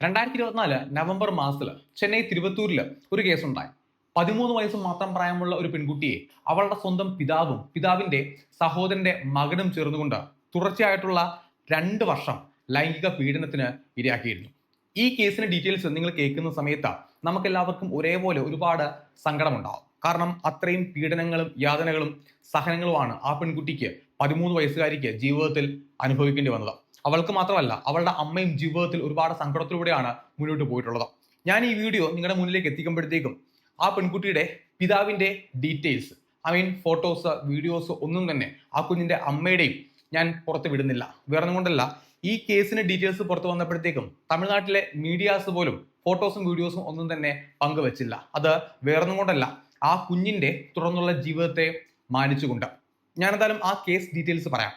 രണ്ടായിരത്തി ഇരുപത്തിനാല് നവംബർ മാസത്തിൽ ചെന്നൈ തിരുവത്തൂരിൽ ഒരു കേസുണ്ടായി. പതിമൂന്ന് വയസ്സ് മാത്രം പ്രായമുള്ള ഒരു പെൺകുട്ടിയെ അവളുടെ സ്വന്തം പിതാവും പിതാവിന്റെ സഹോദരന്റെ മകനും ചേർന്നുകൊണ്ട് തുടർച്ചയായിട്ടുള്ള രണ്ട് വർഷം ലൈംഗിക പീഡനത്തിന് ഇരയാക്കിയിരുന്നു. ഈ കേസിന്റെ ഡീറ്റെയിൽസ് നിങ്ങൾ കേൾക്കുന്ന സമയത്ത് നമുക്ക് എല്ലാവർക്കും ഒരേപോലെ ഒരുപാട് സങ്കടമുണ്ടാവും. കാരണം അത്രയും പീഡനങ്ങളും യാതനകളും സഹനങ്ങളുമാണ് ആ പെൺകുട്ടിക്ക് പതിമൂന്ന് വയസ്സുകാരിക്ക് ജീവിതത്തിൽ അനുഭവിക്കേണ്ടി വന്നത്. അവൾക്ക് മാത്രമല്ല അവളുടെ അമ്മയും ജീവിതത്തിൽ ഒരുപാട് സങ്കടത്തിലൂടെയാണ് മുന്നോട്ട് പോയിട്ടുള്ളത്. ഞാൻ ഈ വീഡിയോ നിങ്ങളുടെ മുന്നിലേക്ക് എത്തിക്കുമ്പോഴത്തേക്കും ആ പെൺകുട്ടിയുടെ പിതാവിന്റെ details I mean photos videos ഒന്നും തന്നെ ആ കുഞ്ഞിന്റെ അമ്മയുടെയും ഞാൻ പുറത്ത് വിടുന്നില്ല. വേറെ കൊണ്ടല്ല ഈ കേസിന് ഡീറ്റെയിൽസ് പുറത്തു വന്നപ്പോഴത്തേക്കും തമിഴ്നാട്ടിലെ മീഡിയാസ് പോലും ഫോട്ടോസും വീഡിയോസും ഒന്നും തന്നെ പങ്കുവച്ചില്ല. അത് വേറൊന്നും കൊണ്ടല്ല ആ കുഞ്ഞിന്റെ തുടർന്നുള്ള ജീവിതത്തെ മാനിച്ചുകൊണ്ട്. ഞാൻ എന്തായാലും ആ കേസ് ഡീറ്റെയിൽസ് പറയാം.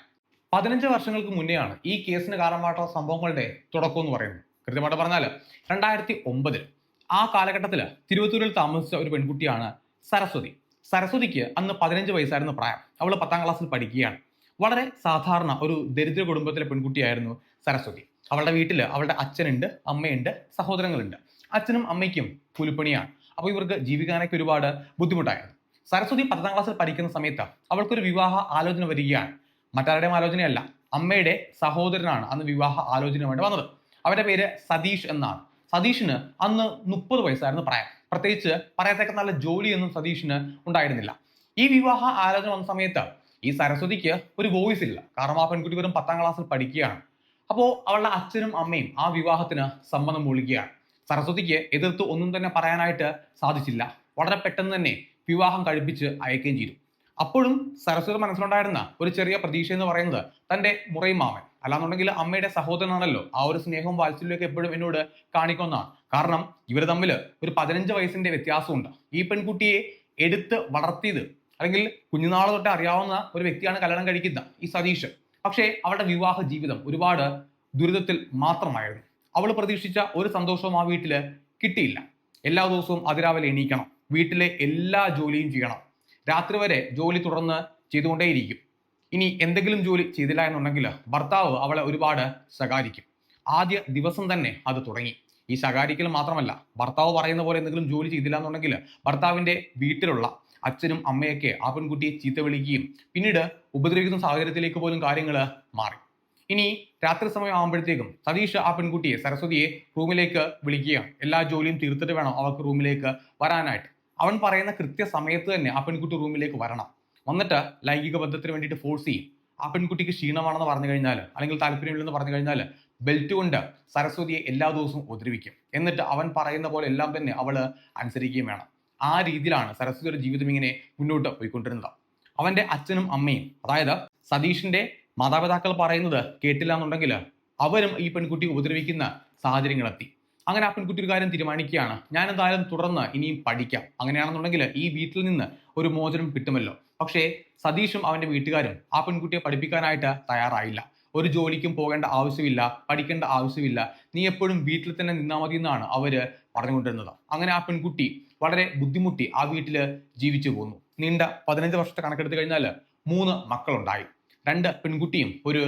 പതിനഞ്ച് വർഷങ്ങൾക്ക് മുന്നെയാണ് ഈ കേസിന് കാരണമായിട്ടുള്ള സംഭവങ്ങളുടെ തുടക്കം എന്ന് പറയുന്നത്. കൃത്യമായിട്ട് പറഞ്ഞാൽ രണ്ടായിരത്തി ഒമ്പതിൽ ആ കാലഘട്ടത്തിൽ തിരുവത്തൂരിൽ താമസിച്ച ഒരു പെൺകുട്ടിയാണ് സരസ്വതി. സരസ്വതിക്ക് അന്ന് പതിനഞ്ച് വയസ്സായിരുന്നു പ്രായം. അവൾ പത്താം ക്ലാസ്സിൽ പഠിക്കുകയാണ്. വളരെ സാധാരണ ഒരു ദരിദ്ര കുടുംബത്തിലെ പെൺകുട്ടിയായിരുന്നു സരസ്വതി. അവളുടെ വീട്ടിൽ അവളുടെ അച്ഛനുണ്ട് അമ്മയുണ്ട് സഹോദരങ്ങളുണ്ട്. അച്ഛനും അമ്മയ്ക്കും കൂലിപ്പണിയാണ്. അപ്പോൾ ഇവർക്ക് ജീവിക്കാനൊക്കെ ഒരുപാട് ബുദ്ധിമുട്ടായിരുന്നു. സരസ്വതി പത്താം ക്ലാസ്സിൽ പഠിക്കുന്ന സമയത്ത് അവൾക്കൊരു വിവാഹ ആലോചന വരികയാണ്. മറ്റാരുടെയും ആലോചനയല്ല. അമ്മയുടെ സഹോദരനാണ് അന്ന് വിവാഹ ആലോചനയുമായിട്ട് വന്നത്. അവരുടെ പേര് സതീഷ് എന്നാണ്. സതീഷിന് അന്ന് മുപ്പത് വയസ്സായിരുന്നു പ്രായം. പ്രത്യേകിച്ച് പറയത്തക്ക നല്ല ജോലിയൊന്നും സതീഷിന് ഉണ്ടായിരുന്നില്ല. ഈ വിവാഹ ആലോചന വന്ന സമയത്ത് ഈ സരസ്വതിക്ക് ഒരു വോയിസ് ഇല്ല. കാരണം ആ പെൺകുട്ടി വെറും പത്താം ക്ലാസ്സിൽ പഠിക്കുകയാണ്. അപ്പോൾ അവളുടെ അച്ഛനും അമ്മയും ആ വിവാഹത്തിന് സമ്മതം മൂളിക്കുകയാണ്. സരസ്വതിക്ക് എതിർത്ത് ഒന്നും തന്നെ പറയാനായിട്ട് സാധിച്ചില്ല. വളരെ പെട്ടെന്ന് തന്നെ വിവാഹം കഴിപ്പിച്ച് അയക്കുകയും ചെയ്തു. അപ്പോഴും സരസ്വതി മനസ്സിലുണ്ടായിരുന്ന ഒരു ചെറിയ പ്രതീക്ഷ എന്ന് പറയുന്നത് തന്റെ മുറയും മാമൻ അല്ലാന്നുണ്ടെങ്കിൽ അമ്മയുടെ സഹോദരനാണല്ലോ. ആ ഒരു സ്നേഹവും വാത്സല്യമൊക്കെ എപ്പോഴും എന്നോട് കാണിക്കുന്നതാണ്. കാരണം ഇവർ തമ്മിൽ ഒരു പതിനഞ്ച് വയസ്സിന്റെ വ്യത്യാസമുണ്ട്. ഈ പെൺകുട്ടിയെ എടുത്ത് വളർത്തിയത് അല്ലെങ്കിൽ കുഞ്ഞുനാളെ തൊട്ട് അറിയാവുന്ന ഒരു വ്യക്തിയാണ് കല്യാണം കഴിക്കുന്ന ഈ സതീഷ് പക്ഷേ അവളുടെ വിവാഹ ജീവിതം ഒരുപാട് ദുരിതത്തിൽ മാത്രമായിരുന്നു. അവൾ പ്രതീക്ഷിച്ച ഒരു സന്തോഷവും ആ വീട്ടിൽ കിട്ടിയില്ല. എല്ലാ ദിവസവും അതിരാവിലെ എണീക്കണം. വീട്ടിലെ എല്ലാ ജോലിയും ചെയ്യണം. രാത്രി വരെ ജോലി തുടർന്ന് ചെയ്തുകൊണ്ടേയിരിക്കും. ഇനി എന്തെങ്കിലും ജോലി ചെയ്തില്ല എന്നുണ്ടെങ്കിൽ ഭർത്താവ് അവളെ ഒരുപാട് ശകാരിക്കും. ആദ്യ ദിവസം തന്നെ അത് തുടങ്ങി. ഈ ശകാരിക്കൽ മാത്രമല്ല ഭർത്താവ് പറയുന്ന പോലെ എന്തെങ്കിലും ജോലി ചെയ്തില്ല എന്നുണ്ടെങ്കിൽ ഭർത്താവിന്റെ വീട്ടിലുള്ള അച്ഛനും അമ്മയൊക്കെ ആ പെൺകുട്ടിയെ ചീത്ത വിളിക്കുകയും പിന്നീട് ഉപദ്രവിക്കുന്ന സാഹചര്യത്തിലേക്ക് പോലും കാര്യങ്ങൾ മാറി. ഇനി രാത്രി സമയം ആകുമ്പോഴത്തേക്കും സതീഷ് ആ പെൺകുട്ടിയെ സരസ്വതിയെ റൂമിലേക്ക് വിളിക്കുകയാണ്. എല്ലാ ജോലിയും തീർത്തിട്ട് വേണം അവൾക്ക് റൂമിലേക്ക് വരാനായിട്ട്. അവൻ പറയുന്ന കൃത്യ സമയത്ത് തന്നെ ആ പെൺകുട്ടി റൂമിലേക്ക് വരണം. വന്നിട്ട് ലൈംഗിക ബന്ധത്തിന് വേണ്ടിയിട്ട് ഫോഴ്സ് ചെയ്യും. ആ പെൺകുട്ടിക്ക് ക്ഷീണമാണെന്ന് പറഞ്ഞു കഴിഞ്ഞാൽ അല്ലെങ്കിൽ താല്പര്യമില്ലെന്ന് പറഞ്ഞു കഴിഞ്ഞാൽ ബെൽറ്റ് കൊണ്ട് സരസ്വതിയെ എല്ലാ ദിവസവും ഉപദ്രവിക്കും. എന്നിട്ട് അവൻ പറയുന്ന പോലെ എല്ലാം തന്നെ അവൾ അനുസരിക്കുകയും വേണം. ആ രീതിയിലാണ് സരസ്വതിയുടെ ജീവിതം ഇങ്ങനെ മുന്നോട്ട് പോയിക്കൊണ്ടിരുന്നത്. അവന്റെ അച്ഛനും അമ്മയും അതായത് സതീഷിന്റെ മാതാപിതാക്കൾ പറയുന്നത് കേട്ടില്ല എന്നുണ്ടെങ്കിൽ അവരും ഈ പെൺകുട്ടി ഉപദ്രവിക്കുന്ന സാഹചര്യങ്ങളെത്തി. അങ്ങനെ ആ പെൺകുട്ടി ഒരു കാര്യം തീരുമാനിക്കുകയാണ്. ഞാൻ എന്തായാലും തുടർന്ന് ഇനിയും പഠിക്കാം. അങ്ങനെയാണെന്നുണ്ടെങ്കിൽ ഈ വീട്ടിൽ നിന്ന് ഒരു മോചനം കിട്ടുമല്ലോ. പക്ഷേ സതീഷും അവന്റെ വീട്ടുകാരും ആ പെൺകുട്ടിയെ പഠിപ്പിക്കാനായിട്ട് തയ്യാറായില്ല. ഒരു ജോലിക്കും പോകേണ്ട ആവശ്യമില്ല പഠിക്കേണ്ട ആവശ്യമില്ല. നീ എപ്പോഴും വീട്ടിൽ തന്നെ നിന്നാൽ മതി എന്നാണ് അവർ പറഞ്ഞുകൊണ്ടിരുന്നത്. അങ്ങനെ ആ പെൺകുട്ടി വളരെ ബുദ്ധിമുട്ടി ആ വീട്ടിൽ ജീവിച്ചു പോന്നു. നീണ്ട പതിനഞ്ച് വർഷത്തെ കണക്കെടുത്ത് കഴിഞ്ഞാൽ മൂന്ന് മക്കളുണ്ടായി. രണ്ട് പെൺകുട്ടിയും ഒരു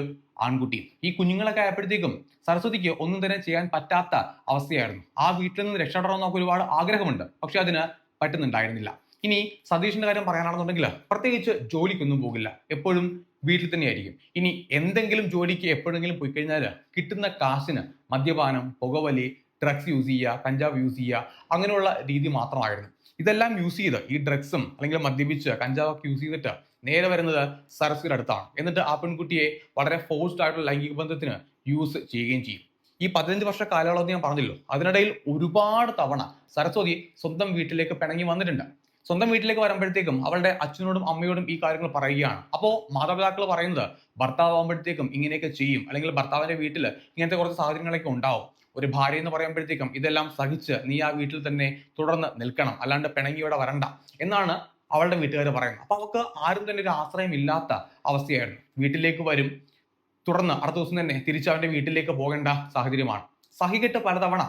ആൺകുട്ടിയും. ഈ കുഞ്ഞുങ്ങളൊക്കെ ആയപ്പോഴത്തേക്കും സരസ്വതിക്ക് ഒന്നും തന്നെ ചെയ്യാൻ പറ്റാത്ത അവസ്ഥയായിരുന്നു. ആ വീട്ടിൽ നിന്ന് രക്ഷപ്പെടണമെന്നൊക്കെ ഒരുപാട് ആഗ്രഹമുണ്ട്. പക്ഷെ അതിന് പറ്റുന്നുണ്ടായിരുന്നില്ല. ഇനി സതീഷിന്റെ കാര്യം പറയാനാണെന്നുണ്ടെങ്കിൽ പ്രത്യേകിച്ച് ജോലിക്കൊന്നും പോകില്ല. എപ്പോഴും വീട്ടിൽ തന്നെയായിരിക്കും. ഇനി എന്തെങ്കിലും ജോലിക്ക് എപ്പോഴെങ്കിലും പോയി കഴിഞ്ഞാൽ കിട്ടുന്ന കാശിന് മദ്യപാനം പുകവലി ഡ്രഗ്സ് യൂസ് ചെയ്യുക കഞ്ചാവ് യൂസ് ചെയ്യുക അങ്ങനെയുള്ള രീതി മാത്രമായിരുന്നു. ഇതെല്ലാം യൂസ് ചെയ്ത് ഈ ഡ്രഗ്സും അല്ലെങ്കിൽ മദ്യപിച്ച് കഞ്ചാവൊക്കെ യൂസ് ചെയ്തിട്ട് നേരെ വരുന്നത് സരസ്വതിയുടെ അടുത്താണ്. എന്നിട്ട് ആ പെൺകുട്ടിയെ വളരെ ഫോഴ്സ്ഡ് ആയിട്ടുള്ള ലൈംഗിക ബന്ധത്തിന് യൂസ് ചെയ്യുകയും ചെയ്യും. ഈ പതിനഞ്ച് വർഷ കാലയളവ് ഞാൻ പറഞ്ഞല്ലോ. അതിനിടയിൽ ഒരുപാട് തവണ സരസ്വതി സ്വന്തം വീട്ടിലേക്ക് പിണങ്ങി വന്നിട്ടുണ്ട്. സ്വന്തം വീട്ടിലേക്ക് വരുമ്പോഴത്തേക്കും അവളുടെ അച്ഛനോടും അമ്മയോടും ഈ കാര്യങ്ങൾ പറയുകയാണ്. അപ്പോൾ മാതാപിതാക്കൾ പറയുന്നത് ഭർത്താവ് ആകുമ്പോഴത്തേക്കും ഇങ്ങനെയൊക്കെ ചെയ്യും. അല്ലെങ്കിൽ ഭർത്താവിന്റെ വീട്ടിൽ ഇങ്ങനത്തെ കുറച്ച് സാഹചര്യങ്ങളൊക്കെ ഉണ്ടാവും. ഒരു ഭാര്യ എന്ന് പറയുമ്പോഴത്തേക്കും ഇതെല്ലാം സഹിച്ച് നീ ആ വീട്ടിൽ തന്നെ തുടർന്ന് നിൽക്കണം. അല്ലാണ്ട് പിണങ്ങിയോടെ വരണ്ട. എന്നാണ് അവളുടെ വീട്ടുകാർ പറയുന്നത് അപ്പൊ അവൾക്ക് ആരും തന്നെ ഒരു ആശ്രയം ഇല്ലാത്ത അവസ്ഥയായിരുന്നു. വീട്ടിലേക്ക് വരും. തുടർന്ന് അടുത്ത ദിവസം തന്നെ തിരിച്ച് അവന്റെ വീട്ടിലേക്ക് പോകേണ്ട സാഹചര്യമാണ്. സഹികെട്ട് പലതവണ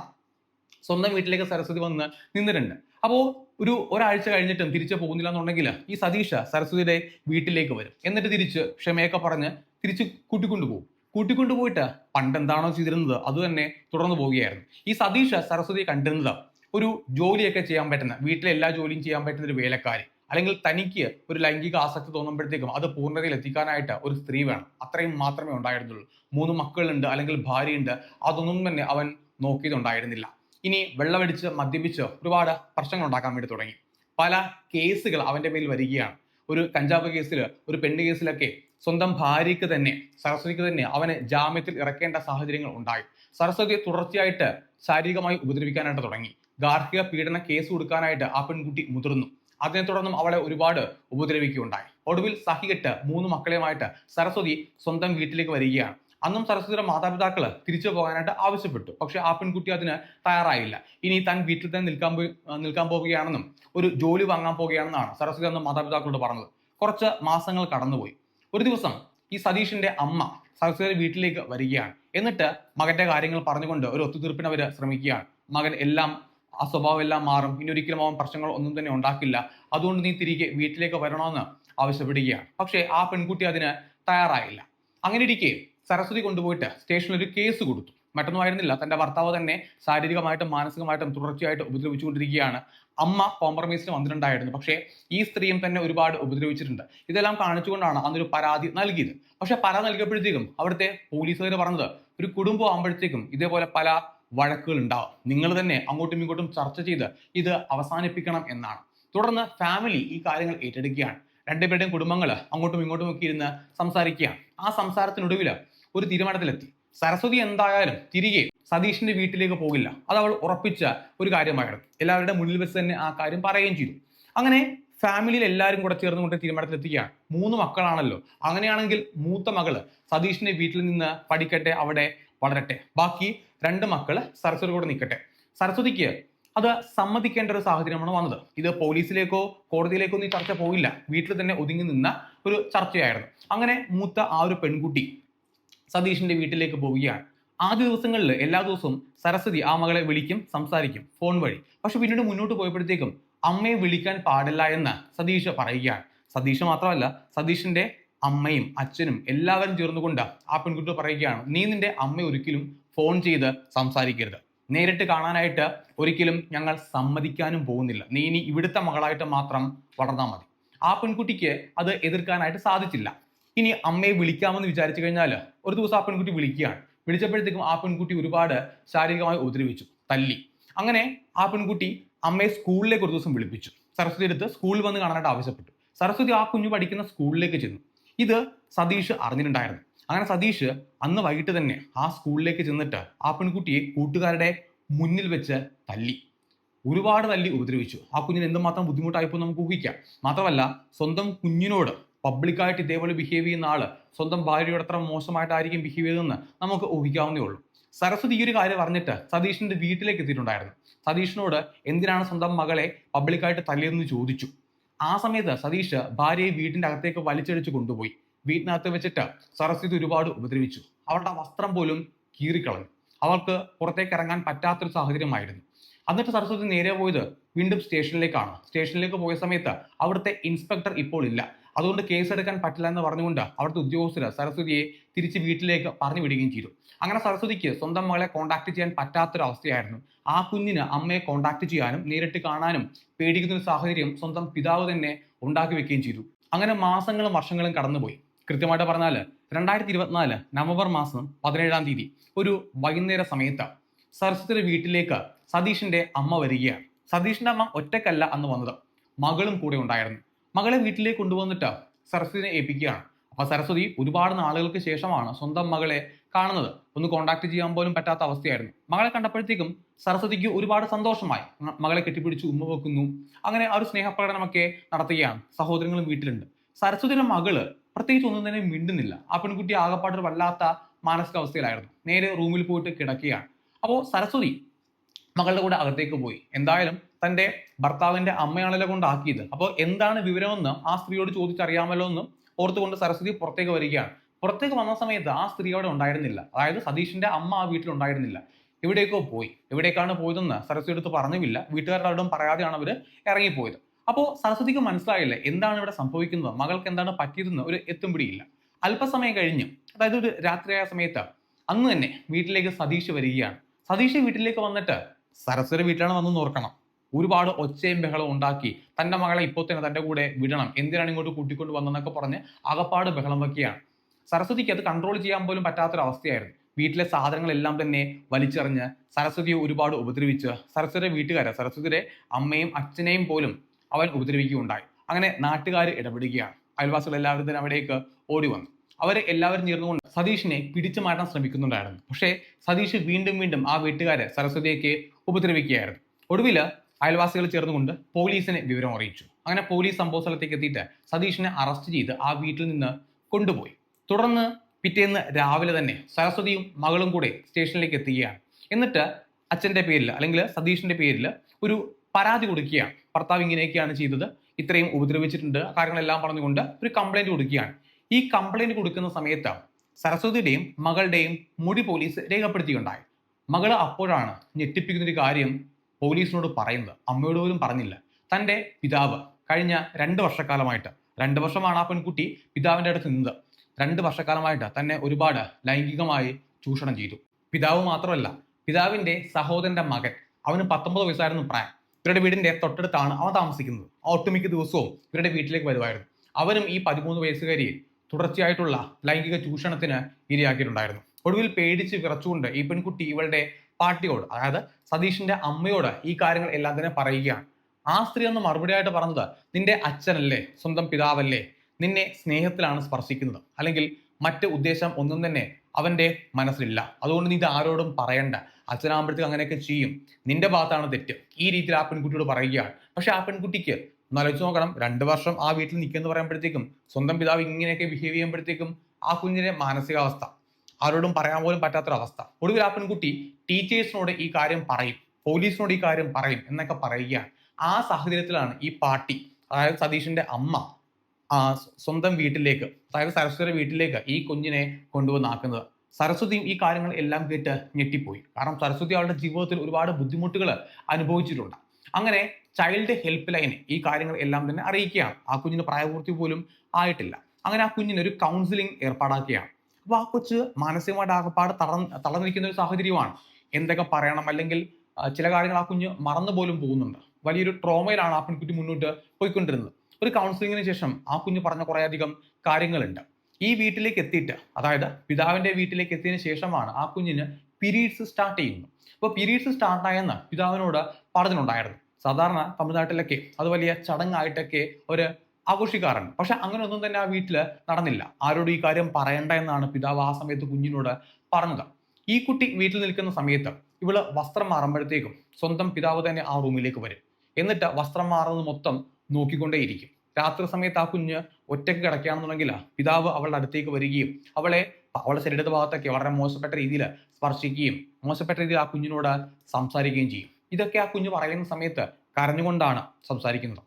സ്വന്തം വീട്ടിലേക്ക് സരസ്വതി വന്ന് നിന്നിട്ടുണ്ട്. അപ്പോൾ ഒരു ഒരാഴ്ച കഴിഞ്ഞിട്ടും തിരിച്ചു പോകുന്നില്ല എന്നുണ്ടെങ്കിൽ ഈ സതീഷ സരസ്വതിയുടെ വീട്ടിലേക്ക് വരും. എന്നിട്ട് തിരിച്ച് ക്ഷമയൊക്കെ പറഞ്ഞ് തിരിച്ച് കൂട്ടിക്കൊണ്ടുപോകും കൂട്ടിക്കൊണ്ടുപോയിട്ട് പണ്ട് എന്താണോ ചെയ്തിരുന്നത് അത് തന്നെ തുടർന്ന് പോവുകയായിരുന്നു. ഈ സതീഷ സരസ്വതിയെ കണ്ടിരുന്നത് ഒരു ജോലിയൊക്കെ ചെയ്യാൻ പറ്റുന്ന വീട്ടിലെ എല്ലാ ജോലിയും ചെയ്യാൻ പറ്റുന്ന ഒരു വേലക്കാരി. അല്ലെങ്കിൽ തനിക്ക് ഒരു ലൈംഗിക ആസക്തി തോന്നുമ്പോഴത്തേക്കും അത് പൂർണതയിൽ എത്തിക്കാനായിട്ട് ഒരു സ്ത്രീ വേണം. അത്രയും മാത്രമേ ഉണ്ടായിരുന്നുള്ളൂ. മൂന്ന് മക്കളുണ്ട് അല്ലെങ്കിൽ ഭാര്യയുണ്ട്. അതൊന്നും തന്നെ അവൻ നോക്കിയതുണ്ടായിരുന്നില്ല ഇനി വെള്ളമടിച്ച് മദ്യപിച്ച് ഒരുപാട് പ്രശ്നങ്ങൾ ഉണ്ടാക്കാൻ വേണ്ടി തുടങ്ങി. പല കേസുകൾ അവന്റെ മേൽ വരികയാണ്. ഒരു കഞ്ചാവ് കേസിൽ ഒരു പെണ്ണ് കേസിലൊക്കെ സ്വന്തം ഭാര്യയ്ക്ക് തന്നെ സരസ്വതിക്ക് തന്നെ അവനെ ജാമ്യത്തിൽ ഇറക്കേണ്ട സാഹചര്യങ്ങൾ ഉണ്ടായി. സരസ്വതിയെ തുടർച്ചയായിട്ട് ശാരീരികമായി ഉപദ്രവിക്കാനായിട്ട് തുടങ്ങി. ഗാർഹിക പീഡന കേസ് കൊടുക്കാനായിട്ട് ആ പെൺകുട്ടി മുതിർന്നു. അതിനെ തുടർന്നും അവളെ ഒരുപാട് ഉപദ്രവിക്കുകയുണ്ടായി. ഒടുവിൽ സഹികെട്ട് മൂന്ന് മക്കളെയുമായിട്ട് സരസ്വതി സ്വന്തം വീട്ടിലേക്ക് വരികയാണ്. അന്നും സരസ്വതിയുടെ മാതാപിതാക്കൾ തിരിച്ചു പോകാനായിട്ട് ആവശ്യപ്പെട്ടു. പക്ഷെ ആ പെൺകുട്ടി അതിന് തയ്യാറായില്ല. ഇനി താൻ വീട്ടിൽ തന്നെ നിൽക്കാൻ പോയി നിൽക്കാൻ പോവുകയാണെന്നും ഒരു ജോലി വാങ്ങാൻ പോവുകയാണെന്നാണ് സരസ്വതി അന്ന് മാതാപിതാക്കളോട് പറഞ്ഞത്. കുറച്ച് മാസങ്ങൾ കടന്നുപോയി. ഒരു ദിവസം ഈ സതീഷിന്റെ അമ്മ സരസ്വതിയുടെ വീട്ടിലേക്ക് വരികയാണ്. എന്നിട്ട് മകന്റെ കാര്യങ്ങൾ പറഞ്ഞുകൊണ്ട് ഒരു ഒത്തുതീർപ്പിന് അവർ ശ്രമിക്കുകയാണ്. മകൻ എല്ലാം ആ സ്വഭാവം എല്ലാം മാറും. ഇനി ഒരിക്കലും അവൻ പ്രശ്നങ്ങൾ ഒന്നും തന്നെ ഉണ്ടാക്കില്ല. അതുകൊണ്ട് നീ തിരികെ വീട്ടിലേക്ക് വരണമെന്ന് ആവശ്യപ്പെടുകയാണ്. പക്ഷേ ആ പെൺകുട്ടി അതിന് തയ്യാറായില്ല. അങ്ങനെ ഇരിക്കെ സരസ്വതി കൊണ്ടുപോയിട്ട് സ്റ്റേഷനിൽ ഒരു കേസ് കൊടുത്തു. മറ്റൊന്നും ആയിരുന്നില്ല. തന്റെ ഭർത്താവ് തന്നെ ശാരീരികമായിട്ടും മാനസികമായിട്ടും തുടർച്ചയായിട്ട് ഉപദ്രവിച്ചുകൊണ്ടിരിക്കുകയാണ്. അമ്മ കോംപ്രമൈസിന് വന്നിട്ടുണ്ടായിരുന്നു. പക്ഷേ ഈ സ്ത്രീയും തന്നെ ഒരുപാട് ഉപദ്രവിച്ചിട്ടുണ്ട്. ഇതെല്ലാം കാണിച്ചുകൊണ്ടാണ് അന്നൊരു പരാതി നൽകിയത്. പക്ഷെ പരാതി നൽകിയപ്പോഴത്തേക്കും അവിടുത്തെ പോലീസുകാർ പറഞ്ഞത് ഒരു കുടുംബം ആകുമ്പോഴത്തേക്കും ഇതേപോലെ പല വഴക്കുകൾ ഉണ്ടാവും നിങ്ങൾ തന്നെ അങ്ങോട്ടും ഇങ്ങോട്ടും ചർച്ച ചെയ്ത് ഇത് അവസാനിപ്പിക്കണം എന്നാണ്. തുടർന്ന് ഫാമിലി ഈ കാര്യങ്ങൾ ഏറ്റെടുക്കുകയാണ്. രണ്ടുപേരുടെയും കുടുംബങ്ങൾ അങ്ങോട്ടും ഇങ്ങോട്ടും ഒക്കെ ഇരുന്ന് സംസാരിക്കുകയാണ്. ആ സംസാരത്തിനൊടുവിൽ ഒരു തീരുമാനത്തിലെത്തി. സരസ്വതി എന്തായാലും തിരികെ സതീഷിന്റെ വീട്ടിലേക്ക് പോകില്ല. അത് അവൾ ഉറപ്പിച്ച ഒരു കാര്യമായിരുന്നു. എല്ലാവരുടെ മുന്നിൽ വെച്ച് തന്നെ ആ കാര്യം പറയുകയും ചെയ്തു. അങ്ങനെ ഫാമിലിയിൽ എല്ലാവരും കൂടെ ചേർന്നുകൊണ്ട് തീരുമാനത്തിലെത്തുകയാണ് മൂന്ന് മക്കളാണല്ലോ. അങ്ങനെയാണെങ്കിൽ മൂത്ത മകൾ സതീഷിന്റെ വീട്ടിൽ നിന്ന് പഠിക്കട്ടെ അവിടെ വളരട്ടെ. ബാക്കി രണ്ട് മക്കൾ സരസ്വതി കൂടെ നിൽക്കട്ടെ സരസ്വതിക്ക് അത് സമ്മതിക്കേണ്ട ഒരു സാഹചര്യമാണ് വന്നത്. ഇത് പോലീസിലേക്കോ കോടതിയിലേക്കോ ഒന്നും ചർച്ച പോയില്ല. വീട്ടിൽ തന്നെ ഒതുങ്ങി നിന്ന ഒരു ചർച്ചയായിരുന്നു. അങ്ങനെ മൂത്ത ആ ഒരു പെൺകുട്ടി സതീഷിന്റെ വീട്ടിലേക്ക് പോവുകയാണ്. ആദ്യ ദിവസങ്ങളിൽ എല്ലാ ദിവസവും സരസ്വതി ആ മകളെ വിളിക്കും സംസാരിക്കും ഫോൺ വഴി. പക്ഷെ പിന്നീട് മുന്നോട്ട് പോയപ്പോഴത്തേക്കും അമ്മയെ വിളിക്കാൻ പാടില്ല എന്ന് സതീഷ് പറയുകയാണ്. സതീഷ് മാത്രമല്ല സതീഷിന്റെ അമ്മയും അച്ഛനും എല്ലാവരും ചേർന്നുകൊണ്ട് ആ പെൺകുട്ടി പറയുകയാണ് നീ നിന്റെ അമ്മ ഒരിക്കലും ഫോൺ ചെയ്ത് സംസാരിക്കരുത്. നേരിട്ട് കാണാനായിട്ട് ഒരിക്കലും ഞങ്ങൾ സമ്മതിക്കാനും പോകുന്നില്ല. നീ ഇനി ഇവിടുത്തെ മകളായിട്ട് മാത്രം വളർന്നാൽ മതി. ആ പെൺകുട്ടിക്ക് അത് എതിർക്കാനായിട്ട് സാധിച്ചില്ല. ഇനി അമ്മയെ വിളിക്കാമെന്ന് വിചാരിച്ചു കഴിഞ്ഞാൽ ഒരു ദിവസം ആ പെൺകുട്ടി വിളിക്കുകയാണ്. വിളിച്ചപ്പോഴത്തേക്കും ആ പെൺകുട്ടി ഒരുപാട് ശാരീരികമായി ഉപദ്രവിച്ചു തല്ലി. അങ്ങനെ ആ പെൺകുട്ടി അമ്മയെ സ്കൂളിലേക്ക് ഒരു ദിവസം വിളിപ്പിച്ചു. സരസ്വതി എടുത്ത് സ്കൂളിൽ വന്ന് കാണാനായിട്ട് ആവശ്യപ്പെട്ടു. സരസ്വതി ആ കുഞ്ഞു പഠിക്കുന്ന സ്കൂളിലേക്ക് ചെന്നു. ഇത് സതീഷ് അറിഞ്ഞിട്ടുണ്ടായിരുന്നു. അങ്ങനെ സതീഷ് അന്ന് വൈകിട്ട് തന്നെ ആ സ്കൂളിലേക്ക് ചെന്നിട്ട് ആ പെൺകുട്ടിയെ കൂട്ടുകാരുടെ മുന്നിൽ വെച്ച് തല്ലി. ഒരുപാട് തല്ലി ഉപദ്രവിച്ചു. ആ കുഞ്ഞിന് എന്തുമാത്രം ബുദ്ധിമുട്ടായിപ്പോൾ നമുക്ക് ഊഹിക്കാം. മാത്രമല്ല സ്വന്തം കുഞ്ഞിനോട് പബ്ലിക്കായിട്ട് ഇതേപോലെ ബിഹേവ് ചെയ്യുന്ന ആൾ സ്വന്തം ഭാര്യയോട് അത്ര മോശമായിട്ടായിരിക്കും ബിഹേവ് ചെയ്തതെന്ന് നമുക്ക് ഊഹിക്കാവുന്നേ ഉള്ളൂ. സരസ്വതി ഈ ഒരു കാര്യം പറഞ്ഞിട്ട് സതീഷിന്റെ വീട്ടിലേക്ക് എത്തിയിട്ടുണ്ടായിരുന്നു. സതീഷിനോട് എന്തിനാണ് സ്വന്തം മകളെ പബ്ലിക്കായിട്ട് തല്ലിയതെന്ന് ചോദിച്ചു. ആ സമയത്ത് സതീഷ് ഭാര്യയെ വീട്ടിന്റെ അകത്തേക്ക് വലിച്ചടിച്ച് കൊണ്ടുപോയി. വീട്ടിനകത്ത് വെച്ചിട്ട് സരസ്വതി ഒരുപാട് ഉപദ്രവിച്ചു. അവളുടെ വസ്ത്രം പോലും കീറിക്കളഞ്ഞു. അവൾക്ക് പുറത്തേക്ക് ഇറങ്ങാൻ പറ്റാത്തൊരു സാഹചര്യമായിരുന്നു. എന്നിട്ട് സരസ്വതി നേരെ പോയത് വീണ്ടും സ്റ്റേഷനിലേക്കാണ്. സ്റ്റേഷനിലേക്ക് പോയ സമയത്ത് അവിടുത്തെ ഇൻസ്പെക്ടർ ഇപ്പോൾ ഇല്ല. അതുകൊണ്ട് കേസെടുക്കാൻ പറ്റില്ല എന്ന് പറഞ്ഞുകൊണ്ട് അവിടുത്തെ ഉദ്യോഗസ്ഥർ സരസ്വതിയെ തിരിച്ച് വീട്ടിലേക്ക് പറഞ്ഞു വിടുകയും ചെയ്തു. അങ്ങനെ സരസ്വതിക്ക് സ്വന്തം മകളെ കോൺടാക്ട് ചെയ്യാൻ പറ്റാത്തൊരവസ്ഥയായിരുന്നു. ആ കുഞ്ഞിന് അമ്മയെ കോൺടാക്ട് ചെയ്യാനും നേരിട്ട് കാണാനും പേടിക്കുന്ന ഒരു സാഹചര്യം സ്വന്തം പിതാവ് തന്നെ ഉണ്ടാക്കി വെക്കുകയും ചെയ്തു. അങ്ങനെ മാസങ്ങളും വർഷങ്ങളും കടന്നുപോയി. കൃത്യമായിട്ട് പറഞ്ഞാൽ രണ്ടായിരത്തി ഇരുപത്തിനാല് നവംബർ മാസം പതിനേഴാം തീയതി ഒരു വൈകുന്നേര സമയത്ത് സരസ്വതിയുടെ വീട്ടിലേക്ക് സതീഷിന്റെ അമ്മ വരികയാണ്. സതീഷിന്റെ അമ്മ ഒറ്റക്കല്ല അന്ന് വന്നത്. മകളും കൂടെ ഉണ്ടായിരുന്നു. മകളെ വീട്ടിലേക്ക് കൊണ്ടുവന്നിട്ട് സരസ്വതിനെ ഏൽപ്പിക്കുകയാണ്. അപ്പൊ സരസ്വതി ഒരുപാട് നാളുകൾക്ക് ശേഷമാണ് സ്വന്തം മകളെ കാണുന്നത്. ഒന്ന് കോണ്ടാക്ട് ചെയ്യാൻ പോലും പറ്റാത്ത അവസ്ഥയായിരുന്നു. മകളെ കണ്ടപ്പോഴത്തേക്കും സരസ്വതിക്ക് ഒരുപാട് സന്തോഷമായി. മകളെ കെട്ടിപ്പിടിച്ച് ഉമ്മ വെക്കുന്നു. അങ്ങനെ ആ ഒരു സ്നേഹപ്രകടനമൊക്കെ നടത്തുകയാണ് സഹോദരങ്ങളും വീട്ടിലുണ്ട്. സരസ്വതിയുടെ മകൾ പ്രത്യേകിച്ച് ഒന്നും തന്നെ മിണ്ടുന്നില്ല. ആ പെൺകുട്ടി ആകപ്പാട്ടൊരു വല്ലാത്ത മാനസികാവസ്ഥയിലായിരുന്നു. നേരെ റൂമിൽ പോയിട്ട് കിടക്കുകയാണ്. അപ്പോൾ സരസ്വതി മകളുടെ കൂടെ അകത്തേക്ക് പോയി. എന്തായാലും തന്റെ ഭർത്താവിന്റെ അമ്മയാണല്ലോ കൊണ്ടാക്കിയത്. അപ്പോൾ എന്താണ് വിവരമെന്ന് ആ സ്ത്രീയോട് ചോദിച്ചറിയാമല്ലോ എന്ന് ഓർത്തുകൊണ്ട് സരസ്വതി പുറത്തേക്ക് വരികയാണ്. പുറത്തേക്ക് വന്ന സമയത്ത് ആ സ്ത്രീ അവിടെ ഉണ്ടായിരുന്നില്ല. അതായത് സതീഷിന്റെ അമ്മ ആ വീട്ടിൽ ഉണ്ടായിരുന്നില്ല. എവിടേക്കോ പോയി. എവിടേക്കാണ് പോയതെന്ന് സരസ്വതി അടുത്ത് പറഞ്ഞുമില്ല. വീട്ടുകാരുടെ അവിടെ പറയാതെയാണ് അവർ ഇറങ്ങിപ്പോയത്. അപ്പോൾ സരസ്വതിക്ക് മനസ്സിലായില്ല എന്താണ് ഇവിടെ സംഭവിക്കുന്നത്? മകൾക്ക് എന്താണ് പറ്റിയതെന്ന് ഒരു എത്തും പിടിയില്ല അല്പസമയം കഴിഞ്ഞ് അതായത് ഒരു രാത്രിയായ സമയത്ത് അന്ന് തന്നെ വീട്ടിലേക്ക് സതീഷ് വരികയാണ്. സതീഷ് വീട്ടിലേക്ക് വന്നിട്ട് സരസ്വര വീട്ടിലാണ് വന്നു ഓർക്കണം. ഒരുപാട് ഒച്ചയും ബഹളവും ഉണ്ടാക്കി തന്റെ മകളെ ഇപ്പോൾ തന്നെ തന്റെ കൂടെ വിടണം. എന്തിനാണ് ഇങ്ങോട്ട് കൂട്ടിക്കൊണ്ട് വന്നതെന്നൊക്കെ പറഞ്ഞ് അകപ്പാട് ബഹളം വെക്കുകയാണ്. സരസ്വതിക്ക് അത് കൺട്രോൾ ചെയ്യാൻ പോലും പറ്റാത്തൊരു അവസ്ഥയായിരുന്നു വീട്ടിലെ സാധനങ്ങളെല്ലാം തന്നെ വലിച്ചെറിഞ്ഞ് സരസ്വതിയെ ഒരുപാട് ഉപദ്രവിച്ച് സരസ്വതിയുടെ വീട്ടുകാരെ സരസ്വതിയുടെ അമ്മയും അച്ഛനെയും പോലും അവൻ ഉപദ്രവിക്കുകയുണ്ടായി. അങ്ങനെ നാട്ടുകാർ ഇടപെടുകയാണ്. അയൽവാസികൾ എല്ലാവരും തന്നെ അവിടേക്ക് ഓടി വന്നു. അവർ എല്ലാവരും ചേർന്നുകൊണ്ട് സതീഷിനെ പിടിച്ചു മാറ്റാൻ ശ്രമിക്കുന്നുണ്ടായിരുന്നു. പക്ഷേ സതീഷ് വീണ്ടും വീണ്ടും ആ വീട്ടുകാരെ സരസ്വതിയേക്ക് ഉപദ്രവിക്കുകയായിരുന്നു. ഒടുവിൽ അയൽവാസികൾ ചേർന്നുകൊണ്ട് പോലീസിനെ വിവരം അറിയിച്ചു. അങ്ങനെ പോലീസ് സംഭവ സ്ഥലത്തേക്ക് എത്തിയിട്ട് സതീഷിനെ അറസ്റ്റ് ചെയ്ത് ആ വീട്ടിൽ നിന്ന് കൊണ്ടുപോയി. തുടർന്ന് പിറ്റേന്ന് രാവിലെ തന്നെ സരസ്വതിയും മകളും കൂടെ സ്റ്റേഷനിലേക്ക് എത്തുകയാണ്. എന്നിട്ട് അച്ഛന്റെ പേരിൽ അല്ലെങ്കിൽ സതീഷിന്റെ പേരിൽ ഒരു പരാതി കൊടുക്കുകയാണ്. ഭർത്താവ് ഇങ്ങനെയൊക്കെയാണ് ചെയ്തത്. ഇത്രയും ഉപദ്രവിച്ചിട്ടുണ്ട്. കാര്യങ്ങളെല്ലാം പറഞ്ഞുകൊണ്ട് ഒരു കംപ്ലൈന്റ് കൊടുക്കുകയാണ്. ഈ കംപ്ലൈന്റ് കൊടുക്കുന്ന സമയത്ത് സരസ്വതിയുടെയും മകളുടെയും മുടി പോലീസ് രേഖപ്പെടുത്തിയുണ്ടായി. മകൾ അപ്പോഴാണ് ഞെട്ടിപ്പിക്കുന്ന ഒരു കാര്യം പോലീസിനോട് പറയുന്നത്. അമ്മയോട് പോലും പറഞ്ഞില്ല. തന്റെ പിതാവ് കഴിഞ്ഞ രണ്ട് വർഷക്കാലമായിട്ട് രണ്ട് വർഷമാണ് ആ പെൺകുട്ടി പിതാവിന്റെ അടുത്ത് നിന്നത്. രണ്ട് വർഷക്കാലമായിട്ട് തന്നെ ഒരുപാട് ലൈംഗികമായി ചൂഷണം ചെയ്തു. പിതാവ് മാത്രമല്ല പിതാവിന്റെ സഹോദരന്റെ മകൻ അവന് പത്തൊമ്പത് വയസ്സായിരുന്നു പ്രായം. ഇവരുടെ വീടിന്റെ തൊട്ടടുത്താണ് അവൻ താമസിക്കുന്നത്. ഒട്ടുമിക്ക ദിവസവും ഇവരുടെ വീട്ടിലേക്ക് വരുമായിരുന്നു. അവനും ഈ പതിമൂന്ന് വയസ്സുകാരിയെ തുടർച്ചയായിട്ടുള്ള ലൈംഗിക ചൂഷണത്തിന് ഇരയാക്കിയിട്ടുണ്ടായിരുന്നു. ഒടുവിൽ പേടിച്ച് വിറച്ചുകൊണ്ട് ഈ പെൺകുട്ടി ഇവളുടെ പാട്ടിയോട് അതായത് സതീഷിന്റെ അമ്മയോട് ഈ കാര്യങ്ങൾ എല്ലാം തന്നെ പറയുകയാണ്. ആ സ്ത്രീ ഒന്ന് മറുപടിയായിട്ട് പറഞ്ഞത് നിന്റെ അച്ഛനല്ലേ സ്വന്തം പിതാവല്ലേ നിന്നെ സ്നേഹത്തിലാണ് സ്പർശിക്കുന്നത്. അല്ലെങ്കിൽ മറ്റ് ഉദ്ദേശം ഒന്നും തന്നെ അവന്റെ മനസ്സിലില്ല. അതുകൊണ്ട് നീ ഇത് ആരോടും പറയണ്ട. അച്ഛനാകുമ്പോഴത്തേക്ക് അങ്ങനെയൊക്കെ ചെയ്യും. നിന്റെ ഭാഗത്താണ് തെറ്റ്. ഈ രീതിയിൽ ആ പെൺകുട്ടിയോട് പറയുകയാണ്. പക്ഷെ ആ പെൺകുട്ടിക്ക് ഒന്നാലോചിച്ച് നോക്കണം. രണ്ട് വർഷം ആ വീട്ടിൽ നിൽക്കുമെന്ന് പറയുമ്പോഴത്തേക്കും സ്വന്തം പിതാവ് ഇങ്ങനെയൊക്കെ ബിഹേവ് ചെയ്യുമ്പോഴത്തേക്കും ആ കുഞ്ഞിന്റെ മാനസികാവസ്ഥ ആരോടും പറയാൻ പോലും പറ്റാത്തൊരവസ്ഥ. ഒടുവിൽ ആ പെൺകുട്ടി ടീച്ചേഴ്സിനോട് ഈ കാര്യം പറയും. പോലീസിനോട് ഈ കാര്യം പറയും എന്നൊക്കെ പറയുകയാണ്. ആ സാഹചര്യത്തിലാണ് ഈ പാർട്ടി അതായത് സതീഷിന്റെ അമ്മ സ്വന്തം വീട്ടിലേക്ക് അതായത് സരസ്വതിയുടെ വീട്ടിലേക്ക് ഈ കുഞ്ഞിനെ കൊണ്ടുവന്നാക്കുന്നത് സരസ്വതിയും ഈ കാര്യങ്ങൾ എല്ലാം കേട്ട് ഞെട്ടിപ്പോയി. കാരണം സരസ്വതി അവളുടെ ജീവിതത്തിൽ ഒരുപാട് ബുദ്ധിമുട്ടുകൾ അനുഭവിച്ചിട്ടുണ്ട്. അങ്ങനെ ചൈൽഡ് ഹെൽപ്പ് ലൈൻ ഈ കാര്യങ്ങൾ എല്ലാം തന്നെ അറിയിക്കുകയാണ്. ആ കുഞ്ഞിന് പ്രായപൂർത്തി പോലും ആയിട്ടില്ല. അങ്ങനെ ആ കുഞ്ഞിന് ഒരു കൗൺസിലിംഗ് ഏർപ്പാടാക്കുകയാണ്. അപ്പൊ ആ കൊച്ച് മാനസികമായിട്ട് ആകപ്പാട് തളർന്ന് തളർന്നിരിക്കുന്ന ഒരു സാഹചര്യമാണ്. എന്തൊക്കെ പറയണം? അല്ലെങ്കിൽ ചില കാര്യങ്ങൾ ആ കുഞ്ഞ് മറന്നു പോലും പോകുന്നുണ്ട്. വലിയൊരു ട്രോമയിലാണ് ആ പെൺകുട്ടി മുന്നോട്ട് പോയിക്കൊണ്ടിരുന്നത്. ഒരു കൗൺസിലിങ്ങിന് ശേഷം ആ കുഞ്ഞ് പറഞ്ഞ കുറേയധികം കാര്യങ്ങളുണ്ട്. ഈ വീട്ടിലേക്ക് എത്തിയിട്ട് അതായത് പിതാവിന്റെ വീട്ടിലേക്ക് എത്തിയതിനു ശേഷമാണ് ആ കുഞ്ഞിന് പീരീഡ്സ് സ്റ്റാർട്ട് ചെയ്യുന്നത്. അപ്പോൾ പീരീഡ്സ് സ്റ്റാർട്ടായെന്ന് പിതാവിനോട് പറഞ്ഞിട്ടുണ്ടായിരുന്നു. സാധാരണ തമിഴ്നാട്ടിലൊക്കെ അത് വലിയ ചടങ്ങായിട്ടൊക്കെ ഒരു ആഘോഷിക്കാറുണ്ട്. പക്ഷെ അങ്ങനെ ഒന്നും തന്നെ ആ വീട്ടിൽ നടന്നില്ല. ആരോടും ഈ കാര്യം പറയണ്ട എന്നാണ് പിതാവ് ആ സമയത്ത് കുഞ്ഞിനോട് പറഞ്ഞത്. ഈ കുട്ടി വീട്ടിൽ നിൽക്കുന്ന സമയത്ത് ഇവൾ വസ്ത്രം മാറുമ്പോഴത്തേക്കും സ്വന്തം പിതാവ് തന്നെ ആ റൂമിലേക്ക് വരും. എന്നിട്ട് വസ്ത്രം മാറുന്നത് മൊത്തം നോക്കിക്കൊണ്ടേയിരിക്കും. രാത്രി സമയത്ത് ആ കുഞ്ഞ് ഒറ്റയ്ക്ക് കിടക്കുകയാണെന്നുണ്ടെങ്കിൽ പിതാവ് അവളുടെ അടുത്തേക്ക് വരികയും അവളെ അവളുടെ ശരീരത്തെ ഭാഗത്തൊക്കെ വളരെ മോശപ്പെട്ട രീതിയിൽ സ്പർശിക്കുകയും മോശപ്പെട്ട രീതിയിൽ ആ കുഞ്ഞിനോട് സംസാരിക്കുകയും ചെയ്യും. ഇതൊക്കെ ആ കുഞ്ഞ് പറയുന്ന സമയത്ത് കരഞ്ഞുകൊണ്ടാണ് സംസാരിക്കുന്നത്.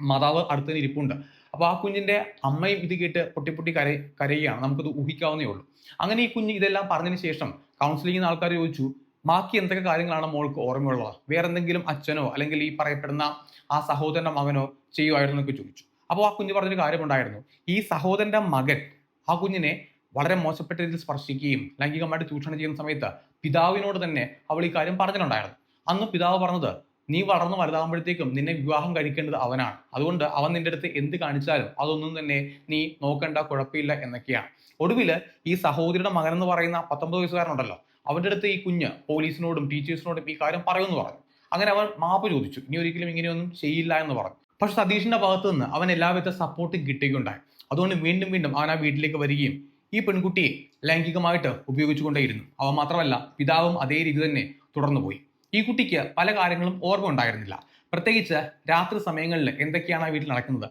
മാതാവ് അടുത്തതിന് ഇരിപ്പുണ്ട്. അപ്പൊ ആ കുഞ്ഞിന്റെ അമ്മയും ഇത് കേട്ട് പൊട്ടി പൊട്ടി കര കരയുകയാണ്. നമുക്കത് ഊഹിക്കാവുന്നേ ഉള്ളൂ. അങ്ങനെ ഈ കുഞ്ഞ് ഇതെല്ലാം പറഞ്ഞതിന് ശേഷം കൗൺസിലിംഗ് ആൾക്കാർ ചോദിച്ചു ബാക്കി എന്തൊക്കെ കാര്യങ്ങളാണ് മോൾക്ക് ഓർമ്മയുള്ളത്? വേറെ എന്തെങ്കിലും അച്ഛനോ അല്ലെങ്കിൽ ഈ പറയപ്പെടുന്ന ആ സഹോദരന്റെ മകനോ ചെയ്യുമായിരുന്നു എന്നൊക്കെ ചോദിച്ചു. അപ്പോൾ ആ കുഞ്ഞ് പറഞ്ഞൊരു കാര്യമുണ്ടായിരുന്നു. ഈ സഹോദരന്റെ മകൻ ആ കുഞ്ഞിനെ വളരെ മോശപ്പെട്ട രീതിയിൽ സ്പർശിക്കുകയും ലൈംഗികമായിട്ട് ചൂഷണം ചെയ്യുന്ന സമയത്ത് പിതാവിനോട് തന്നെ അവൾ ഈ കാര്യം പറഞ്ഞിട്ടുണ്ടായിരുന്നു. അന്ന് പിതാവ് പറഞ്ഞത് നീ വളർന്നു വലുതാകുമ്പോഴത്തേക്കും നിന്നെ വിവാഹം കഴിക്കേണ്ടത് അവനാണ്. അതുകൊണ്ട് അവൻ നിന്റെ അടുത്ത് എന്ത് കാണിച്ചാലും അതൊന്നും തന്നെ നീ നോക്കേണ്ട കുഴപ്പമില്ല എന്നൊക്കെയാണ്. ഒടുവിൽ ഈ സഹോദരിയുടെ മകൻ എന്ന് പറയുന്ന പത്തൊമ്പത് വയസ്സുകാരനുണ്ടല്ലോ. അവന്റെ അടുത്ത് ഈ കുഞ്ഞ് പോലീസിനോടും ടീച്ചേഴ്സിനോടും ഈ കാര്യം പറയുമെന്ന് പറഞ്ഞു. അങ്ങനെ അവൻ മാപ്പ് ചോദിച്ചു. ഇനി ഒരിക്കലും ഇങ്ങനെയൊന്നും ചെയ്യില്ല എന്ന് പറഞ്ഞു. പക്ഷെ സതീഷിന്റെ ഭാഗത്തു നിന്ന് അവൻ എല്ലാവിധ സപ്പോർട്ടും കിട്ടുകയുണ്ടായി. അതുകൊണ്ട് വീണ്ടും വീണ്ടും അവൻ ആ വീട്ടിലേക്ക് വരികയും ഈ പെൺകുട്ടിയെ ലൈംഗികമായിട്ട് ഉപയോഗിച്ചുകൊണ്ടേയിരുന്നു. അവൻ മാത്രമല്ല പിതാവും അതേ രീതി തന്നെ തുടർന്നു പോയി ഈ കുട്ടിക്ക് പല കാര്യങ്ങളും ഓർമ്മ ഉണ്ടായിരുന്നില്ല. പ്രത്യേകിച്ച് രാത്രി സമയങ്ങളിൽ എന്തൊക്കെയാണ് ആ വീട്ടിൽ നടക്കുന്നത്?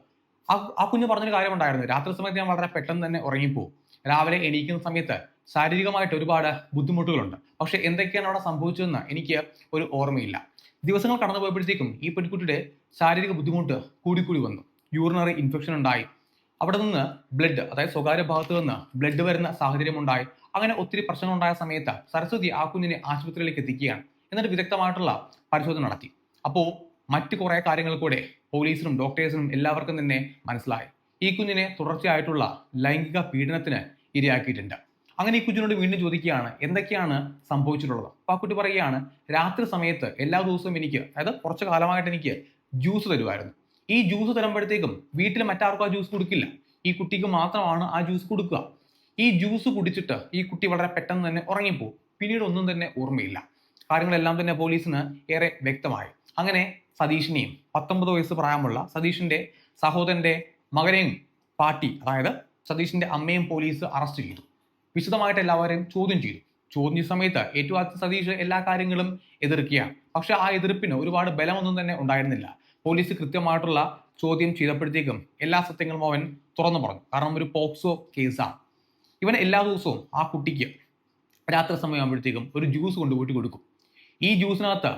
ആ കുഞ്ഞ് പറഞ്ഞൊരു കാര്യം ഉണ്ടായിരുന്നു രാത്രി സമയത്ത് ഞാൻ വളരെ പെട്ടെന്ന് തന്നെ ഉറങ്ങിപ്പോകും രാവിലെ എണീക്കുന്ന സമയത്ത് ശാരീരികമായിട്ട് ഒരുപാട് ബുദ്ധിമുട്ടുകളുണ്ട്. പക്ഷെ എന്തൊക്കെയാണ് അവിടെ സംഭവിച്ചതെന്ന് എനിക്ക് ഒരു ഓർമ്മയില്ല. ദിവസങ്ങൾ കടന്നു പോയപ്പോഴത്തേക്കും ഈ പെൺകുട്ടിയുടെ ശാരീരിക ബുദ്ധിമുട്ട് കൂടിക്കൂടി വന്നു. യൂറിനറി ഇൻഫെക്ഷൻ ഉണ്ടായി. അവിടെ നിന്ന് ബ്ലഡ് അതായത് സ്വകാര്യ ഭാഗത്ത് നിന്ന് ബ്ലഡ് വരുന്ന സാഹചര്യം ഉണ്ടായി അങ്ങനെ ഒത്തിരി പ്രശ്നങ്ങൾ ഉണ്ടായ സമയത്ത് സരസ്വതി ആ കുഞ്ഞിനെ ആശുപത്രിയിലേക്ക് എത്തിക്കുകയാണ്. എന്നിട്ട് വിദഗ്ധമായിട്ടുള്ള പരിശോധന നടത്തി. അപ്പോൾ മറ്റു കുറേ കാര്യങ്ങൾ കൂടെ പോലീസിനും ഡോക്ടേഴ്സിനും എല്ലാവർക്കും തന്നെ മനസ്സിലായി. ഈ കുഞ്ഞിനെ തുടർച്ചയായിട്ടുള്ള ലൈംഗിക പീഡനത്തിന് ഇരയാക്കിയിട്ടുണ്ട്. അങ്ങനെ ഈ കുഞ്ഞിനോട് വീണ്ടും ചോദിക്കുകയാണ് എന്തൊക്കെയാണ് സംഭവിച്ചിട്ടുള്ളത്? അപ്പോൾ ആ കുട്ടി പറയുകയാണ് രാത്രി സമയത്ത് എല്ലാ ദിവസവും എനിക്ക് അതായത് കുറച്ച് കാലമായിട്ട് എനിക്ക് ജ്യൂസ് തരുമായിരുന്നു. ഈ ജ്യൂസ് തരുമ്പോഴത്തേക്കും വീട്ടിൽ മറ്റാർക്കും ആ ജ്യൂസ് കൊടുക്കില്ല. ഈ കുട്ടിക്ക് മാത്രമാണ് ആ ജ്യൂസ് കൊടുക്കുക. ഈ ജ്യൂസ് കുടിച്ചിട്ട് ഈ കുട്ടി വളരെ പെട്ടെന്ന് തന്നെ ഉറങ്ങിപ്പോകും പിന്നീട് ഒന്നും തന്നെ ഓർമ്മയില്ല. കാര്യങ്ങളെല്ലാം തന്നെ പോലീസിന് ഏറെ വ്യക്തമായി. അങ്ങനെ സതീഷിനെയും പത്തൊമ്പത് വയസ്സ് പ്രായമുള്ള സതീഷിന്റെ സഹോദരന്റെ മകനെയും പാട്ടി അതായത് സതീഷിന്റെ അമ്മയും പോലീസ് അറസ്റ്റ് ചെയ്തു. വിശദമായിട്ട് എല്ലാവരെയും ചോദ്യം ചെയ്തു. ചോദ്യം സമയത്ത് ഏറ്റവും അധികം സതീഷ് എല്ലാ കാര്യങ്ങളും എതിർക്കുകയാണ്. പക്ഷെ ആ എതിർപ്പിന് ഒരുപാട് ബലമൊന്നും തന്നെ ഉണ്ടായിരുന്നില്ല. പോലീസ് കൃത്യമായിട്ടുള്ള ചോദ്യം ചെയ്തപ്പോഴത്തേക്കും എല്ലാ സത്യങ്ങളും അവൻ തുറന്നു പറഞ്ഞു. കാരണം ഒരു പോക്സോ കേസാണ്. ഇവൻ എല്ലാ ദിവസവും ആ കുട്ടിക്ക് രാത്രി സമയമാകുമ്പോഴത്തേക്കും ഒരു ജ്യൂസ് കൊണ്ടുപോയിട്ട് കൊടുക്കും. ഈ ജ്യൂസിനകത്ത്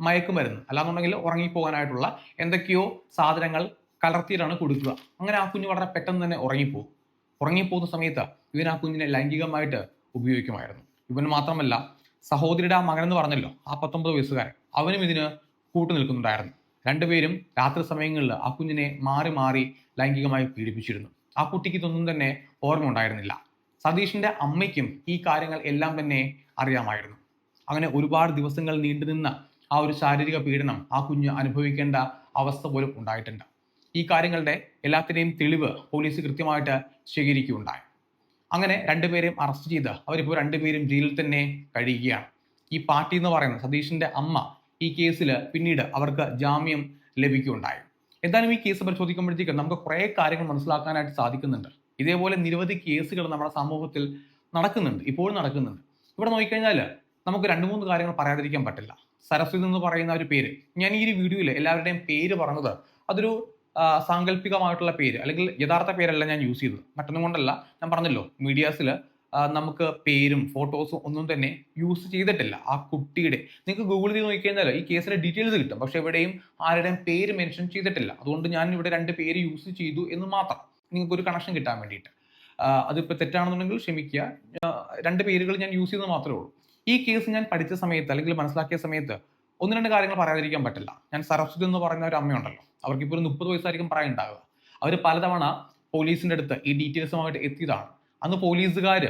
മയക്കുമരുന്ന് അല്ലാന്നുണ്ടെങ്കിൽ ഉറങ്ങിപ്പോകാനായിട്ടുള്ള എന്തൊക്കെയോ സാധനങ്ങൾ കലർത്തിയിട്ടാണ് കൊടുക്കുക. അങ്ങനെ ആ കുഞ്ഞ് വളരെ പെട്ടെന്ന് തന്നെ ഉറങ്ങിപ്പോകും. ഉറങ്ങിപ്പോകുന്ന സമയത്ത് ഇവൻ ആ കുഞ്ഞിനെ ലൈംഗികമായിട്ട് ഉപയോഗിക്കുമായിരുന്നു. ഇവൻ മാത്രമല്ല സഹോദരിയുടെ ആ മകനെന്ന് പറഞ്ഞല്ലോ ആ പത്തൊമ്പത് വയസ്സുകാരൻ അവനും ഇതിന് കൂട്ടു നിൽക്കുന്നുണ്ടായിരുന്നു. രണ്ടുപേരും രാത്രി സമയങ്ങളിൽ ആ കുഞ്ഞിനെ മാറി മാറി ലൈംഗികമായി പീഡിപ്പിച്ചിരുന്നു. ആ കുട്ടിക്ക് ഇതൊന്നും തന്നെ ഓർമ്മ ഉണ്ടായിരുന്നില്ല. സതീഷിന്റെ അമ്മയ്ക്കും ഈ കാര്യങ്ങൾ എല്ലാം തന്നെ അറിയാമായിരുന്നു. അങ്ങനെ ഒരുപാട് ദിവസങ്ങൾ നീണ്ടുനിന്ന ആ ഒരു ശാരീരിക പീഡനം ആ കുഞ്ഞ് അനുഭവിക്കേണ്ട അവസ്ഥ പോലും ഉണ്ടായിട്ടുണ്ട്. ഈ കാര്യങ്ങളുടെ എല്ലാത്തിനെയും തെളിവ് പോലീസ് കൃത്യമായിട്ട് ശേഖരിക്കുകയുണ്ടായി. അങ്ങനെ രണ്ടുപേരെയും അറസ്റ്റ് ചെയ്ത് അവരിപ്പോൾ രണ്ടുപേരും ജയിലിൽ തന്നെ കഴിയുകയാണ്. ഈ പാർട്ടി എന്ന് പറയുന്ന സതീഷിന്റെ അമ്മ ഈ കേസിൽ പിന്നീട് അവർക്ക് ജാമ്യം ലഭിക്കുകയുണ്ടായി. എന്തായാലും ഈ കേസ് പരിശോധിക്കുമ്പോഴത്തേക്കും നമുക്ക് കുറേ കാര്യങ്ങൾ മനസ്സിലാക്കാനായിട്ട് സാധിക്കുന്നുണ്ട്. ഇതേപോലെ നിരവധി കേസുകൾ നമ്മുടെ സമൂഹത്തിൽ നടക്കുന്നുണ്ട് ഇപ്പോഴും നടക്കുന്നുണ്ട്. ഇവിടെ നോക്കിക്കഴിഞ്ഞാൽ നമുക്ക് രണ്ട് മൂന്ന് കാര്യങ്ങൾ പറയാതിരിക്കാൻ പറ്റില്ല. സരസ്വതി എന്ന് പറയുന്ന ഒരു പേര്. ഞാൻ ഈ ഒരു വീഡിയോയിൽ എല്ലാവരുടെയും പേര് പറഞ്ഞത് അതൊരു സാങ്കല്പികമായിട്ടുള്ള പേര് അല്ലെങ്കിൽ യഥാർത്ഥ പേരല്ല ഞാൻ യൂസ് ചെയ്തത്. മറ്റൊന്നും കൊണ്ടല്ല ഞാൻ പറഞ്ഞല്ലോ മീഡിയാസിൽ നമുക്ക് പേരും ഫോട്ടോസും ഒന്നും തന്നെ യൂസ് ചെയ്തിട്ടില്ല. ആ കുട്ടിയുടെ നിങ്ങൾക്ക് ഗൂഗിൾ ചെയ്ത് നോക്കിക്കഴിഞ്ഞാൽ ഈ കേസിന്റെ ഡീറ്റെയിൽസ് കിട്ടും. പക്ഷെ എവിടെയും ആരുടെയും പേര് മെൻഷൻ ചെയ്തിട്ടില്ല. അതുകൊണ്ട് ഞാൻ ഇവിടെ രണ്ട് പേര് യൂസ് ചെയ്തു എന്ന് മാത്രം നിങ്ങൾക്ക് ഒരു കണക്ഷൻ കിട്ടാൻ വേണ്ടിയിട്ട്. അതിപ്പോൾ തെറ്റാണെന്നുണ്ടെങ്കിൽ ക്ഷമിക്കുക. രണ്ട് പേരുകൾ ഞാൻ യൂസ് ചെയ്തത് മാത്രമേ ഉള്ളൂ. ഈ കേസ് ഞാൻ പഠിച്ച സമയത്ത് അല്ലെങ്കിൽ മനസ്സിലാക്കിയ സമയത്ത് ഒന്ന് രണ്ട് കാര്യങ്ങൾ പറയാതിരിക്കാൻ പറ്റില്ല. ഞാൻ സരസ്വതി എന്ന് പറയുന്ന ഒരു അമ്മയുണ്ടല്ലോ. അവർക്ക് ഇപ്പോൾ ഒരു മുപ്പത് വയസ്സായിരിക്കും പ്രായം ഉണ്ടാവുക അവർ പലതവണ പോലീസിന്റെ അടുത്ത് ഈ ഡീറ്റെയിൽസുമായിട്ട് എത്തിയതാണ്. അന്ന് പോലീസുകാർ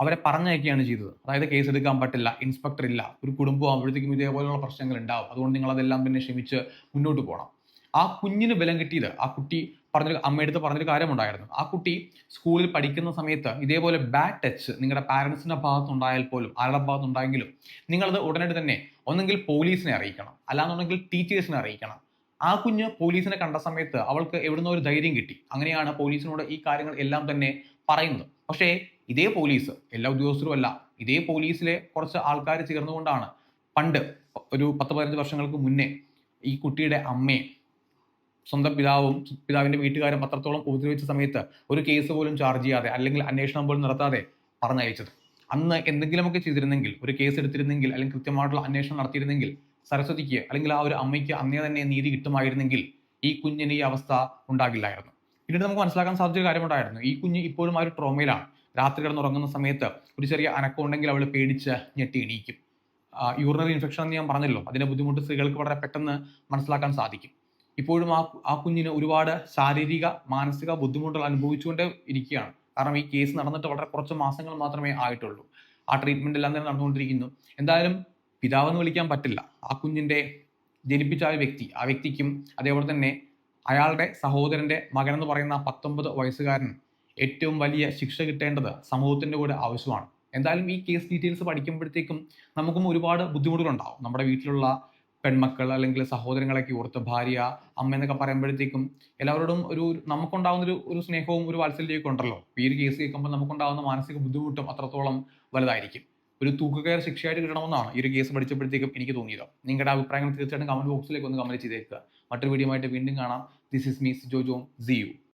അവരെ പറഞ്ഞയക്കുകയാണ് ചെയ്തത്. അതായത് കേസ് എടുക്കാൻ പറ്റില്ല ഇൻസ്പെക്ടർ ഇല്ല ഒരു കുടുംബം ആകുമ്പോഴത്തേക്കും ഇതേപോലെയുള്ള പ്രശ്നങ്ങൾ ഉണ്ടാവും. അതുകൊണ്ട് നിങ്ങൾ അതെല്ലാം പിന്നെ ക്ഷമിച്ച് മുന്നോട്ട് പോകണം. ആ കുഞ്ഞിന് ബലം കിട്ടിയത് ആ കുട്ടി പറഞ്ഞൊരു അമ്മയെടുത്ത് പറഞ്ഞൊരു കാര്യമുണ്ടായിരുന്നു. ആ കുട്ടി സ്കൂളിൽ പഠിക്കുന്ന സമയത്ത് ഇതേപോലെ ബാഡ് ടച്ച് നിങ്ങളുടെ പാരൻസിന്റെ ഭാഗത്തുണ്ടായാൽ പോലും ആരുടെ ഭാഗത്തുണ്ടായെങ്കിലും നിങ്ങളത് ഉടനടി തന്നെ ഒന്നെങ്കിൽ പോലീസിനെ അറിയിക്കണം. അല്ലാന്നുണ്ടെങ്കിൽ ടീച്ചേഴ്സിനെ അറിയിക്കണം. ആ കുഞ്ഞ് പോലീസിനെ കണ്ട സമയത്ത് അവൾക്ക് എവിടുന്നോ ഒരു ധൈര്യം കിട്ടി. അങ്ങനെയാണ് പോലീസിനോട് ഈ കാര്യങ്ങൾ എല്ലാം തന്നെ പറയുന്നത്. പക്ഷേ ഇതേ പോലീസ് എല്ലാ ഉദ്യോഗസ്ഥരും അല്ല ഇതേ പോലീസിലെ കുറച്ച് ആൾക്കാർ ചേർന്നുകൊണ്ടാണ് പണ്ട് ഒരു പത്ത് പതിനഞ്ച് വർഷങ്ങൾക്ക് മുന്നേ ഈ കുട്ടിയുടെ അമ്മയെ സ്വന്തം പിതാവും പിതാവിന്റെ വീട്ടുകാരും പത്രത്തോളം ഉപദ്രവിച്ച സമയത്ത് ഒരു കേസ് പോലും ചാർജ് ചെയ്യാതെ അല്ലെങ്കിൽ അന്വേഷണം പോലും നടത്താതെ പറഞ്ഞയച്ചത്. അന്ന് എന്തെങ്കിലുമൊക്കെ ചെയ്തിരുന്നെങ്കിൽ ഒരു കേസ് എടുത്തിരുന്നെങ്കിൽ അല്ലെങ്കിൽ കൃത്യമായിട്ടുള്ള അന്വേഷണം നടത്തിയിരുന്നെങ്കിൽ സരസ്വതിക്ക് അല്ലെങ്കിൽ ആ ഒരു അമ്മയ്ക്ക് അന്നേ തന്നെ നീതി കിട്ടുമായിരുന്നെങ്കിൽ ഈ കുഞ്ഞിന് ഈ അവസ്ഥ ഉണ്ടാകില്ലായിരുന്നു. പിന്നീട് നമുക്ക് മനസ്സിലാക്കാൻ സാധിച്ച കാര്യമുണ്ടായിരുന്നു. ഈ കുഞ്ഞ് ഇപ്പോഴും ആ ഒരു ട്രോമയിലാണ് രാത്രി കിടന്നുറങ്ങുന്ന സമയത്ത് ഒരു ചെറിയ അനക്കം ഉണ്ടെങ്കിൽ അവൾ പേടിച്ച് ഞെട്ടി എണീക്കും. യൂറിനറി ഇൻഫെക്ഷൻ എന്ന് ഞാൻ പറഞ്ഞല്ലോ. അതിന്റെ ബുദ്ധിമുട്ട് സ്ത്രീകൾക്ക് വളരെ പെട്ടെന്ന് മനസ്സിലാക്കാൻ സാധിക്കും. ഇപ്പോഴും ആ ആ കുഞ്ഞിന് ഒരുപാട് ശാരീരിക മാനസിക ബുദ്ധിമുട്ടുകൾ അനുഭവിച്ചുകൊണ്ട് ഇരിക്കുകയാണ്. കാരണം ഈ കേസ് നടന്നിട്ട് വളരെ കുറച്ച് മാസങ്ങൾ മാത്രമേ ആയിട്ടുള്ളൂ. ആ ട്രീറ്റ്മെന്റ് എല്ലാം തന്നെ നടന്നുകൊണ്ടിരിക്കുന്നു. എന്തായാലും പിതാവെന്ന് വിളിക്കാൻ പറ്റില്ല. ആ കുഞ്ഞിന്റെ ജനിപ്പിച്ച ആ വ്യക്തി ആ വ്യക്തിക്കും അതേപോലെ തന്നെ അയാളുടെ സഹോദരന്റെ മകൻ എന്ന് പറയുന്ന പത്തൊമ്പത് വയസ്സുകാരൻ ഏറ്റവും വലിയ ശിക്ഷ കിട്ടേണ്ടത് സമൂഹത്തിന്റെ കൂടെ ആവശ്യമാണ്. എന്തായാലും ഈ കേസ് ഡീറ്റെയിൽസ് പഠിക്കുമ്പോഴത്തേക്കും നമുക്കും ഒരുപാട് ബുദ്ധിമുട്ടുകൾ ബുദ്ധിമുട്ടുകളുണ്ടാവും. നമ്മുടെ വീട്ടിലുള്ള പെൺമക്കൾ അല്ലെങ്കിൽ സഹോദരങ്ങളൊക്കെ ഓർത്ത് ഭാര്യ അമ്മ എന്നൊക്കെ പറയുമ്പോഴത്തേക്കും എല്ലാവരോടും ഒരു നമുക്കുണ്ടാവുന്ന ഒരു ഒരു സ്നേഹവും ഒരു വാത്സല്യമൊക്കെ ഉണ്ടല്ലോ. ഈ ഒരു കേസ് കേൾക്കുമ്പോൾ നമുക്കുണ്ടാവുന്ന മാനസിക ബുദ്ധിമുട്ടും അത്രത്തോളം വലുതായിരിക്കും. ഒരു തൂക്കുകയർ ശിക്ഷയായിട്ട് കിട്ടണമെന്നാണ് ഈ ഒരു കേസ് പഠിച്ചപ്പോഴത്തേക്കും എനിക്ക് തോന്നിയത്. നിങ്ങളുടെ അഭിപ്രായങ്ങൾ തീർച്ചയായിട്ടും കമന്റ് ബോക്സിലേക്ക് ഒന്ന് കമന്റ് ചെയ്തേക്കുക. മറ്റൊരു വീഡിയോ ആയിട്ട് വീണ്ടും കാണാം. This is Miss Jojo John see you